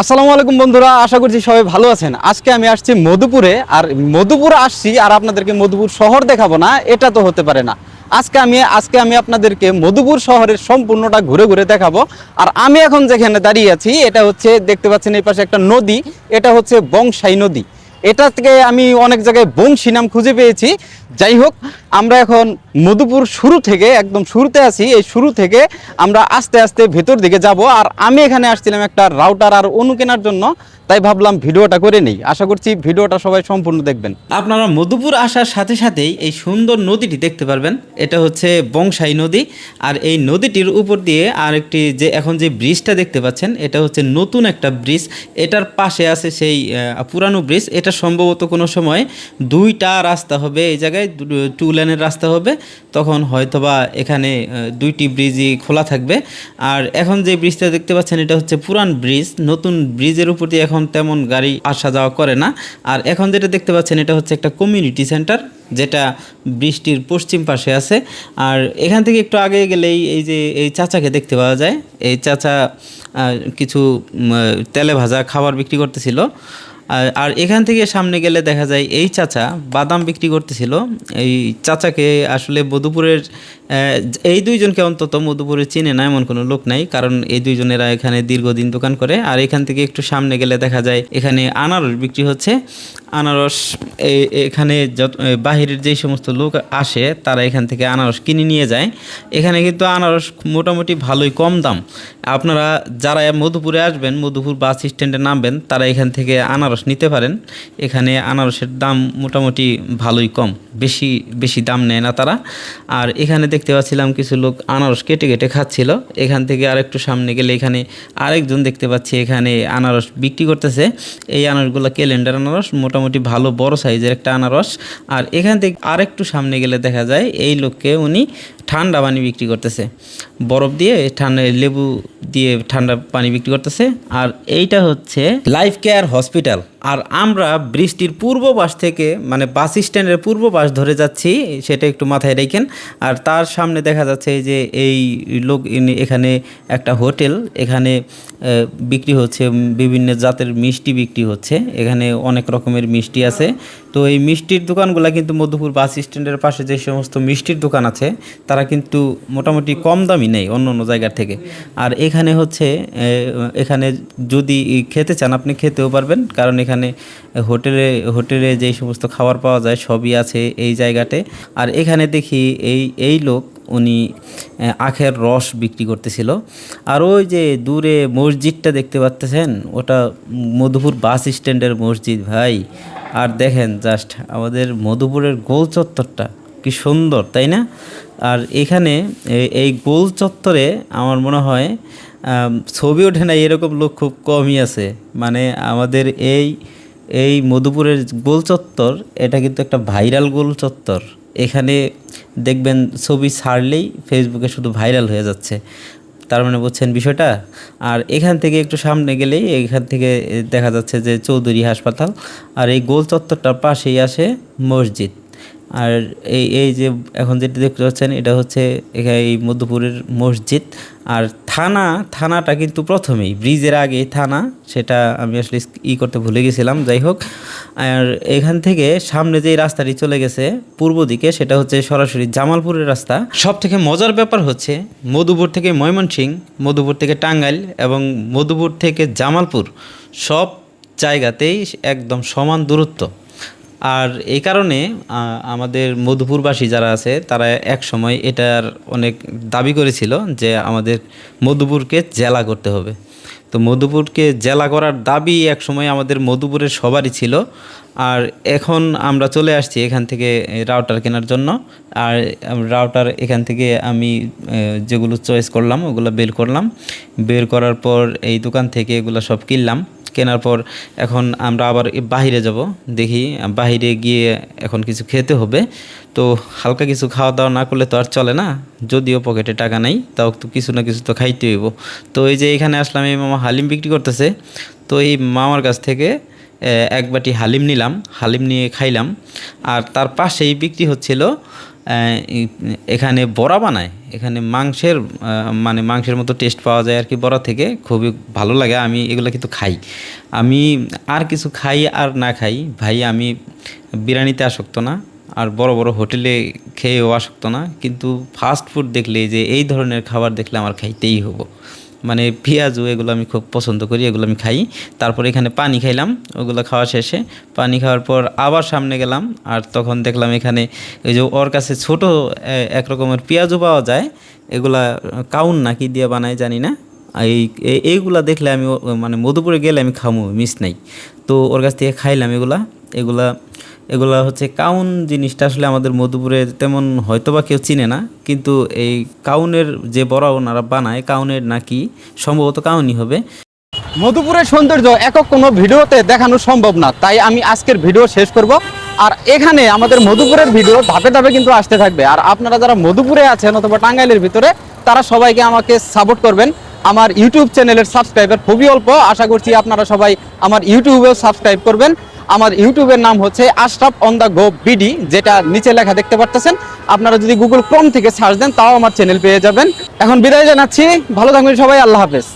আসসালামু আলাইকুম বন্ধুরা, আশা করছি সবাই ভালো আছেন। আজকে আমি আসছি মধুপুরে, আর মধুপুরে আসছি আর আপনাদেরকে মধুপুর শহর দেখাবো না, এটা তো হতে পারে না। আজকে আমি আজকে আমি আপনাদেরকে মধুপুর শহরের সম্পূর্ণটা ঘুরে ঘুরে দেখাবো। আর আমি এখন যেখানে দাঁড়িয়ে আছি, এটা হচ্ছে, দেখতে পাচ্ছেন এই পাশে একটা নদী, এটা হচ্ছে বংশাই নদী। এটা থেকে আমি অনেক জায়গায় বংশী নাম খুঁজে পেয়েছি। যাই হোক, আমরা এখন মধুপুর শুরু থেকে, একদম শুরুতে আছি, এই শুরু থেকে আমরা আস্তে আস্তে ভেতর দিকে যাব। আর আমি এখানে আসছিলাম একটা রাউটার আর অনু কেনার জন্য, তাই ভাবলাম ভিডিওটা করে নেই। আশা করছি ভিডিওটা সবাই সম্পূর্ণ দেখবেন। আপনারা মধুপুর আসার সাথে সাথেই এই সুন্দর নদীটি দেখতে পারবেন। এটা হচ্ছে বংশাই নদী। আর এই নদীটির উপর দিয়ে আরেকটি যে এখন যে ব্রিজটা দেখতে পাচ্ছেন, এটা হচ্ছে নতুন একটা ব্রিজ। এটার পাশে আছে সেই পুরানো ব্রিজ। এটা সম্ভবত কোনো সময় দুইটা রাস্তা হবে এই জায়গায়। দু- টু লেনের রাস্তা হবে, তখন হয়তোবা এখানে দুইটি ব্রিজই খোলা থাকবে। আর এখন যে ব্রিজটা দেখতে পাচ্ছেন, এটা হচ্ছে পুরান ব্রিজ নতুন ব্রিজের উপর দিয়ে এখন তেমন গাড়ি আসা যাওয়া করে না। আর এখন যেটা দেখতে পাচ্ছেন, এটা হচ্ছে একটা কমিউনিটি সেন্টার যেটা বৃষ্টির পশ্চিম পাশে আছে। আর এখান থেকে একটু আগে গেলেই এই যে, এই চাচাকে দেখতে পাওয়া যায়। এই চাচা কিছু তেলে ভাজা খাবার বিক্রি করতেছিল। আর এখান থেকে সামনে গেলে দেখা যায় এই চাচা বাদাম বিক্রি করতেছিল। এই চাচাকে আসলে মধুপুরের এই দুইজনকে অন্তত মধুপুরে চিনে না, এমন কোনো লোক নাই, কারণ এই দুইজনেরা এখানে দীর্ঘদিন দোকান করে। আর এখান থেকে একটু সামনে গেলে দেখা যায় এখানে আনারস বিক্রি হচ্ছে। আনারস এখানে যত বাহিরের যেই সমস্ত লোক আসে, তারা এখান থেকে আনারস কিনে নিয়ে যায়। এখানে কিন্তু আনারস মোটামুটি ভালোই কম দাম। আপনারা যারা মধুপুরে আসবেন, মধুপুর বাস স্ট্যান্ডে নামবেন, তারা এখান থেকে আনারস নিতে পারেন। এখানে আনারসের দাম মোটামুটি ভালোই কম। বেশি বেশি দাম নেয় না তারা। আর এখানে দেখতে পাচ্ছিলাম কিছু লোক আনারস কেটে কেটে খাচ্ছিল। এখান থেকে আরেকটু সামনে গেলে এখানে আরেকজন দেখতে পাচ্ছি এখানে আনারস বিক্রি করতেছে। এই আনারসগুলো ক্যালেন্ডার আনারস, মোটামুটি ভালো বড় সাইজের একটা আনারস। আর এখান থেকে আরেকটু সামনে গেলে দেখা যায়, এই লোককে উনি ঠান্ডা পানি বিক্রি করতেছে। বরফ দিয়ে ঠান্ডা, লেবু দিয়ে ঠান্ডা পানি বিক্রি করতেছে। আর এইটা হচ্ছে লাইফ কেয়ার হসপিটাল আর আমরা বৃষ্টির পূর্ব পাশ থেকে মানে বাস স্ট্যান্ডের পূর্ব পাশ ধরে যাচ্ছি, সেটা একটু মাথায় রেখেন। আর তার সামনে দেখা যাচ্ছে যে এই লোক এখানে একটা হোটেল, এখানে বিক্রি হচ্ছে বিভিন্ন জাতের মিষ্টি বিক্রি হচ্ছে। এখানে অনেক রকমের মিষ্টি আছে। তো এই মিষ্টির দোকানগুলো কিন্তু মধুপুর বাস স্ট্যান্ডের পাশে যে সমস্ত মিষ্টির দোকান আছে, তারা কিন্তু মোটামুটি কম দামি নেই অন্য অন্য জায়গার থেকে। আর এখানে হচ্ছে এখানে যদি খেতে চান, আপনি খেতেও পারবেন। কারণ এখানে হোটেলে হোটেলে যেই সমস্ত খাবার পাওয়া যায় সবই আছে এই জায়গাতে। আর এখানে দেখি এই এই লোক উনি আখের রস বিক্রি করতেছিল। আর ওই যে দূরে মসজিদটা দেখতে পাচ্তেছেন, ওটা মধুপুর বাস স্ট্যান্ডের মসজিদ ভাই। আর দেখেন জাস্ট আমাদের মধুপুরের গোল চত্বরটা, কি সুন্দর, তাই না? আর এখানে এই গোল চত্বরে আমার মনে হয় ছবি ওঠে না, এরকম লোক খুব কমই আছে। মানে আমাদের এই এই মধুপুরের গোল চত্বর, এটা কিন্তু একটা ভাইরাল গোল চত্বর। এখানে দেখবেন ছবি ছাড়লেই ফেসবুকে শুধু ভাইরাল হয়ে যাচ্ছে। তার মানে বুঝছেন বিষয়টা? আর এখান থেকে একটু সামনে গেলেই এখান থেকে দেখা যাচ্ছে যে চৌধুরী হাসপাতাল, আর এই গোল চত্বরটার পাশেই আসে মসজিদ। আর এই এই যে এখন যেটা দেখতে পাচ্ছেন, এটা হচ্ছে এখানে এই মধ্যপুরের মসজিদ। আর থানা, থানাটা কিন্তু প্রথমেই, ব্রিজের আগে থানা, সেটা আমি আসলে ই করতে ভুলে গেছিলাম, যাই হোক। আর এখান থেকে সামনে যে রাস্তাটি চলে গেছে, পূর্ব দিকে, সেটা হচ্ছে সরাসরি জামালপুরের রাস্তা। সব থেকে মজার ব্যাপার হচ্ছে, মধুপুর থেকে ময়মনসিং, মধুপুর থেকে টাঙ্গাইল এবং মধুপুর থেকে জামালপুর সব জায়গাতেই একদম সমান দূরত্ব। আর এই কারণে আমাদের মধুপুরবাসী যারা আছে, তারা এক সময় এটার অনেক দাবি করেছিল যে আমাদের মধুপুরকে জেলা করতে হবে। তো মধুপুরকে জেলা করার দাবি এক সময় আমাদের মধুপুরের সবারই ছিল। আর এখন আমরা চলে আসছি এখান থেকে রাউটার কেনার জন্য। আর রাউটার এখান থেকে আমি যেগুলো চয়েস করলাম, ওগুলো বের করলাম। বের করার পর এই দোকান থেকে এগুলো সব কিনলাম। কেনার পর এখন আমরা আবার বাহিরে যাব। দেখি, বাহিরে গিয়ে এখন কিছু খেতে হবে। তো হালকা কিছু খাওয়া দাওয়া না করলে তো আর চলে না। যদিও পকেটে টাকা নাই, তাও তো কিছু না কিছু তো খাইতে হইব। তো এই যে এখানে আসলাম, এই মামা হালিম বিক্রি করতেছে। তো এই মামার কাছ থেকে এক বাটি হালিম নিলাম। হালিম নিয়ে খাইলাম। আর তার পাশেই বিক্রি হচ্ছিল এখানে বড়া বানায়। এখানে মাংসের মানে মাংসের মতো টেস্ট পাওয়া যায় আর কি বড়া থেকে। খুবই ভালো লাগে। আমি এগুলো কিন্তু খাই। আমি আর কিছু খাই আর না খাই। ভাই, আমি বিরিয়ানিতে আসক্ত না। আর বড় বড় হোটেলে খেয়েও আসক্ত না। কিন্তু ফাস্ট ফুড দেখলে যে এই ধরনের খাবার দেখলে আমার খাইতেই হব। মানে পেঁয়াজু এগুলো আমি খুব পছন্দ করি, এগুলো আমি খাই। তারপর এখানে পানি খাইলাম, ওগুলো খাওয়া শেষে। পানি খাওয়ার পর আবার সামনে গেলাম, আর তখন দেখলাম এখানে ওই যে ওর কাছে ছোট এক রকমের পেঁয়াজু পাওয়া যায়। এগুলা কাউন না কি দিয়ে বানায় জানি না। এই এইগুলা দেখলে আমি মানে মধুপুরে গেলে আমি খামু, মিস নাই। তো ওর কাছ থেকে খাইলাম এগুলা। এগুলা এগুলা হচ্ছে কাউন জিনিসটা আসলে আমাদের মধুপুরে তেমন হয়তো বা কেউ চিনে না, কিন্তু এই কাউনের যে বড়া ওনারা বানায়, কাউনের নাকি সম্ভবত কাউনই হবে। মধুপুরের সৌন্দর্য একক কোনো ভিডিওতে দেখানো সম্ভব না, তাই আমি আজকের ভিডিও শেষ করব। আর এখানে আমাদের মধুপুরের ভিডিও ধাপে ধাপে কিন্তু আসতে থাকবে, আর আপনারা যারা মধুপুরে আছেন অথবা টাঙ্গাইলের ভিতরে, তারা সবাইকে আমাকে সাপোর্ট করবেন। আমার ইউটিউব চ্যানেলের সাবস্ক্রাইবার খুবই অল্প, আশা করছি আপনারা সবাই আমার ইউটিউবেও সাবস্ক্রাইব করবেন। আমার ইউটিউবের নাম হচ্ছে Ashraf on the go BD যেটা নিচে লেখা দেখতে পারতেছেন। আপনারা যদি গুগল ক্রোম থেকে সার্চ দেন, তাও আমার চ্যানেল পেয়ে যাবেন। এখন বিদায় জানাচ্ছি। ভালো থাকবেন সবাই, আল্লাহ হাফেজ।